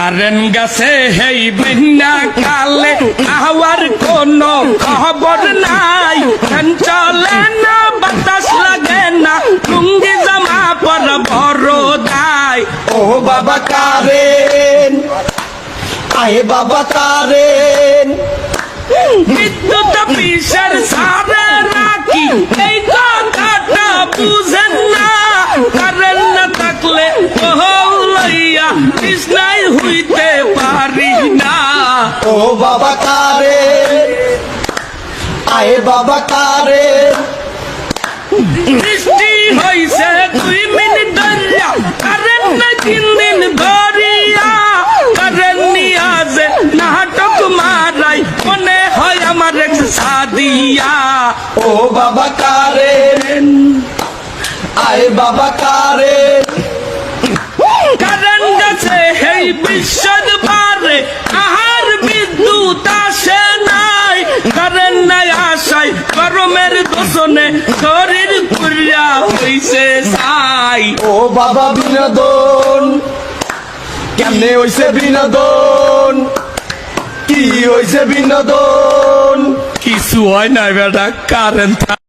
Current গাছে, হেই বিনা কালে hour কোন খবর নাই। চলে না, বাতাস লাগে না, লুঙ্গি জামা পর বড় দায় ও বাবা কারেন আয়ে বাবা কারেন। লইয়া কৃষ্ণাই হইতে পারি না। ও বাবা কারেন আয়ে বাবা কারেন বৃষ্টি হইছে দুই মিনিট ধরিয়া কারেন্ট তিন দিন ধরিয়া। কারেন্ট নিয়া যে নাটক মারাই মনে হয় আমার সাদিয়া। ও বাবা কারেন আয়ে বাবা গেছে এই বিশ্বর পারে আহার বিদ্যুৎ আসে নাই কারেন্ট নাই আসাই গরমের দোষণে শরীর পুরিয়া হইছে সাই ও বাবা বিনোদন কেমনে হইছে বিনোদন? কি হইছে বিনোদন? কিছু হয় না বেটা কারেন্ট